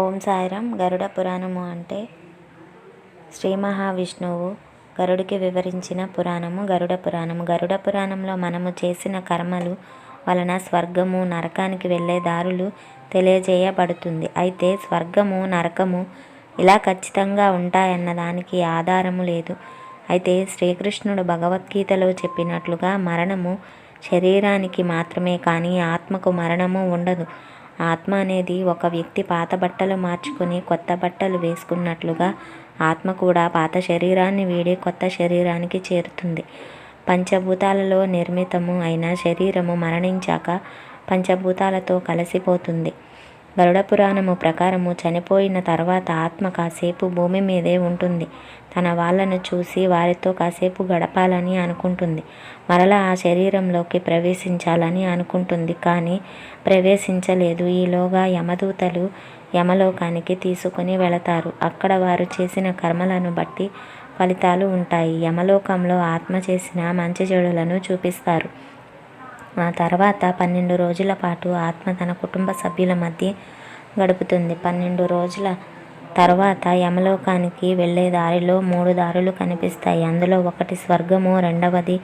ఓం సాయిరామ్ గరుడ పురాణము అంటే శ్రీ మహావిష్ణువు గరుడికి వివరించిన పురాణము గరుడ పురాణము. గరుడ పురాణంలో మనము చేసిన కర్మలు వలన స్వర్గము నరకానికి వెళ్ళే దారులు తెలియజేయబడుతుంది. అయితే స్వర్గము నరకము ఇలా ఖచ్చితంగా ఉంటాయన్న దానికి ఆధారము లేదు. అయితే శ్రీకృష్ణుడు భగవద్గీతలో చెప్పినట్లుగా మరణము శరీరానికి మాత్రమే కానీ ఆత్మకు మరణము ఉండదు. ఆత్మ అనేది ఒక వ్యక్తి పాత బట్టలు మార్చుకుని కొత్త బట్టలు వేసుకున్నట్లుగా ఆత్మ కూడా పాత శరీరాన్ని వీడి కొత్త శరీరానికి చేరుతుంది. పంచభూతాలలో నిర్మితము అయిన శరీరము మరణించాక పంచభూతాలతో కలిసిపోతుంది. గరుడ పురాణము ప్రకారము చనిపోయిన తర్వాత ఆత్మ కాసేపు భూమి మీదే ఉంటుంది. తన వాళ్ళను చూసి వారితో కాసేపు గడపాలని అనుకుంటుంది. మరలా ఆ శరీరంలోకి ప్రవేశించాలని అనుకుంటుంది. కానీ ప్రవేశించలేదు. ఈలోగా యమదూతలు యమలోకానికి తీసుకుని వెళతారు. అక్కడ వారు చేసిన కర్మలను బట్టి ఫలితాలు ఉంటాయి. యమలోకంలో ఆత్మ చేసిన మంచి చెడులను చూపిస్తారు. ఆ తర్వాత పన్నెండు రోజుల పాటు ఆత్మ తన కుటుంబ సభ్యుల మధ్య గడుపుతుంది. పన్నెండు రోజుల తర్వాత యమలోకానికి వెళ్ళే దారిలో మూడు దారులు కనిపిస్తాయి. అందులో ఒకటి స్వర్గము రెండవది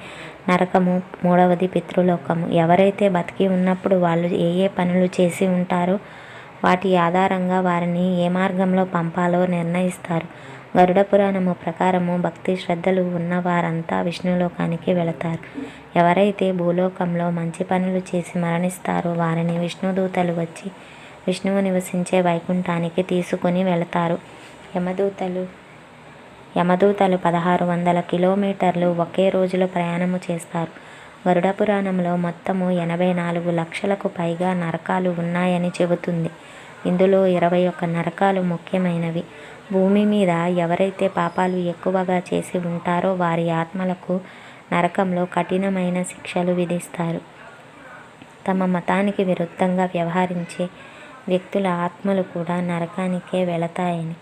నరకము మూడవది పితృలోకము. ఎవరైతే బతికి ఉన్నప్పుడు వాళ్ళు ఏ ఏ పనులు చేసి ఉంటారో వాటి ఆధారంగా వారిని ఏ మార్గంలో పంపాలో నిర్ణయిస్తారు. గరుడ పురాణము ప్రకారము భక్తి శ్రద్ధలు ఉన్నవారంతా విష్ణులోకానికి వెళతారు. ఎవరైతే భూలోకంలో మంచి పనులు చేసి మరణిస్తారో వారిని విష్ణుదూతలు వచ్చి విష్ణువు నివసించే వైకుంఠానికి తీసుకుని వెళతారు. యమదూతలు యమదూతలు పదహారు వందల కిలోమీటర్లు ఒకే రోజులో ప్రయాణము చేస్తారు. గరుడ పురాణంలో మొత్తము ఎనభై నాలుగు లక్షలకు పైగా నరకాలు ఉన్నాయని చెబుతుంది. ఇందులో ఇరవై ఒక్క నరకాలు ముఖ్యమైనవి. భూమి మీద ఎవరైతే పాపాలు ఎక్కువగా చేసి ఉంటారో వారి ఆత్మలకు నరకంలో కఠినమైన శిక్షలు విధిస్తారు. తమ మతానికి విరుద్ధంగా వ్యవహరించే వ్యక్తుల ఆత్మలు కూడా నరకానికే వెళతాయని.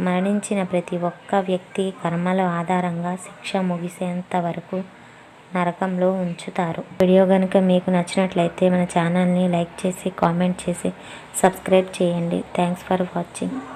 మరణించిన ప్రతి ఒక్క వ్యక్తి కర్మల ఆధారంగా శిక్ష ముగిసేంత వరకు నరకంలో ఉంచుతారు. వీడియో కనుక మీకు నచ్చినట్లయితే మన ఛానల్ని లైక్ చేసి కామెంట్ చేసి సబ్స్క్రైబ్ చేయండి. Thanks for watching.